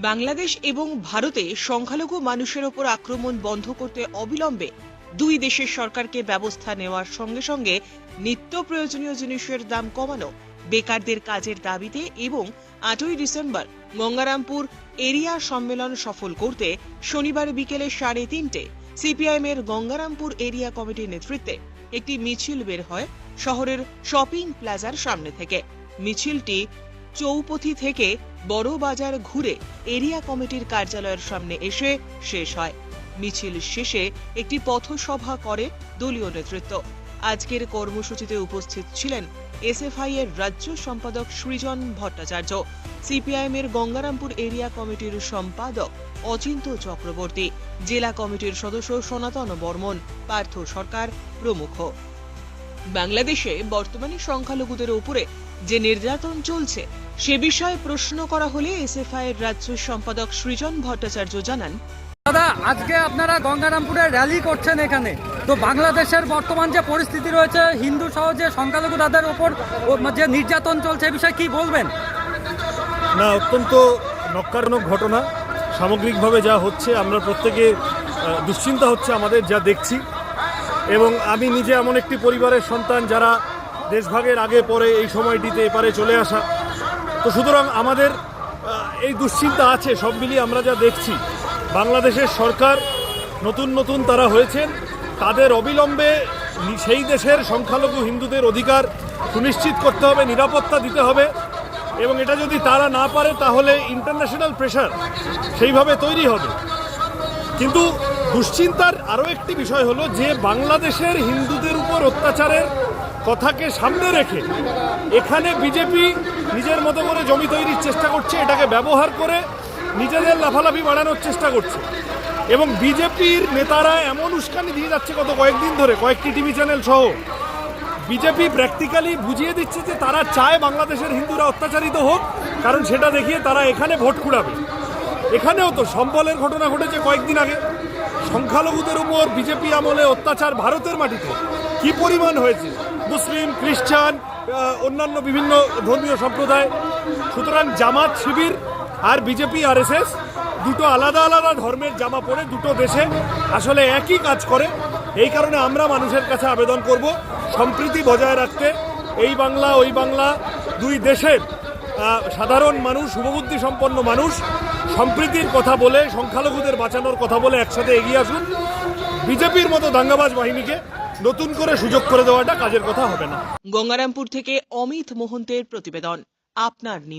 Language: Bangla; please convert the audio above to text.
বাংলাদেশ এবং ভারতে সংখ্যালঘু মানুষের ওপর আক্রমণ বন্ধ করতে অবিলম্বে দুই দেশের সরকারকে ব্যবস্থা নেওয়ার সঙ্গে সঙ্গে নিত্য প্রয়োজনীয় জিনিসের দাম কমানো বেকারদের কাজের দাবিতে এবং আটই ডিসেম্বর গঙ্গারামপুর এরিয়া সম্মেলন সফল করতে শনিবার বিকেলে সাড়ে তিনটে সিপিআইএম এর গঙ্গারামপুর এরিয়া কমিটির নেতৃত্বে একটি মিছিল বের হয় শহরের শপিং প্লাজার সামনে থেকে। মিছিলটি চৌপথি থেকে বড় বাজার ঘুরে এরিয়া কমিটির কার্যালয়ের সামনে এসে শেষ হয়। মিছিল শেষে একটি পথসভা করে দলীয় নেতৃত্ব। আজকের কর্মসূচিতে উপস্থিত ছিলেন এসএফআই এর রাজ্য সম্পাদক সৃজন ভট্টাচার্য, সিপিআইএম এর গঙ্গারামপুর এরিয়া কমিটির সম্পাদক অচিন্ত চক্রবর্তী, জেলা কমিটির সদস্য সনাতন বর্মন, পার্থ সরকার প্রমুখ। বাংলাদেশে বর্তমানে সংখ্যালঘুদের উপরে যে নির্যাতন চলছে সে বিষয়ে প্রশ্ন করা হলে এসএফআই এর রাজ্য সম্পাদক সৃজন ভট্টাচার্য জানান দাদা আজকে আপনারা গঙ্গারামপুরে র্যালি করছেন এখানে। তো বাংলাদেশের বর্তমান যে পরিস্থিতি রয়েছে হিন্দু সহ যে সংখ্যালঘু তাদের ওপর যে নির্যাতন চলছে এ বিষয়ে কি বলবেন? না অত্যন্ত নক্কারণক ঘটনা। সামগ্রিকভাবে যা হচ্ছে আমরা প্রত্যেকে দুশ্চিন্তা হচ্ছে আমাদের যা দেখছি। এবং আমি নিজে এমন একটি পরিবারের সন্তান যারা দেশভাগের আগে পরে এই সময়টিতে এপারে চলে আসা। তো সুতরাং আমাদের এই দুশ্চিন্তা আছে, সব মিলিয়ে আমরা যা দেখছি, বাংলাদেশের সরকার নতুন নতুন তারা হয়েছেন, তাদের অবিলম্বে সেই দেশের সংখ্যালঘু হিন্দুদের অধিকার সুনিশ্চিত করতে হবে, নিরাপত্তা দিতে হবে এবং এটা যদি তারা না পারে তাহলে ইন্টারন্যাশনাল প্রেশার সেইভাবে তৈরি হবে। কিন্তু দুশ্চিন্তার আরও একটি বিষয় হলো যে বাংলাদেশের হিন্দুদের উপর অত্যাচারের কথাকে সামনে রেখে এখানে বিজেপি নিজের মতো করে জমি তৈরির চেষ্টা করছে, এটাকে ব্যবহার করে নিজেদের লাফালাফি বাড়ানোর চেষ্টা করছে। এবং বিজেপির নেতারা এমন উস্কানি দিয়ে যাচ্ছে গত কয়েকদিন ধরে, কয়েকটি টিভি চ্যানেল সহ। বিজেপি প্র্যাকটিক্যালি বুঝিয়ে দিচ্ছে যে তারা চায় বাংলাদেশের হিন্দুরা অত্যাচারিত হোক, কারণ সেটা দেখিয়ে তারা এখানে ভোট কুড়াবে। এখানেও তো সম্বলের ঘটনা ঘটেছে কয়েকদিন আগে। সংখ্যালঘুদের উপর বিজেপি আমলে অত্যাচার ভারতের মাটিতে। কি পরিমাণ হয়েছে? মুসলিম, খ্রিস্টান অন্যান্য বিভিন্ন ধর্মীয় সম্প্রদায়। সুতরাং জামাত শিবির আর বিজেপি, আরএসএস দুটো আলাদা আলাদা ধর্মের জামা পরে দুটো দেশে আসলে একই কাজ করে। এই কারণে আমরা মানুষের কাছে আবেদন করব, সম্প্রীতি বজায় রাখতে। এই বাংলা, ওই বাংলা, দুই দেশের সাধারণ মানুষ, শুভবুদ্ধি সম্পন্ন মানুষ সম্প্রীতির কথা বলে, সংখ্যালঘুদের বাঁচানোর কথা বলে একসাথে এগিয়ে আসুন। বিজেপির মতো দাঙ্গাবাজ বাহিনীকে নতুন করে সুযোগ করে দেওয়াটা কাজের কথা হবে না। গঙ্গারামপুর থেকে অমিত মোহন্তের প্রতিবেদন, আপনার নিউজ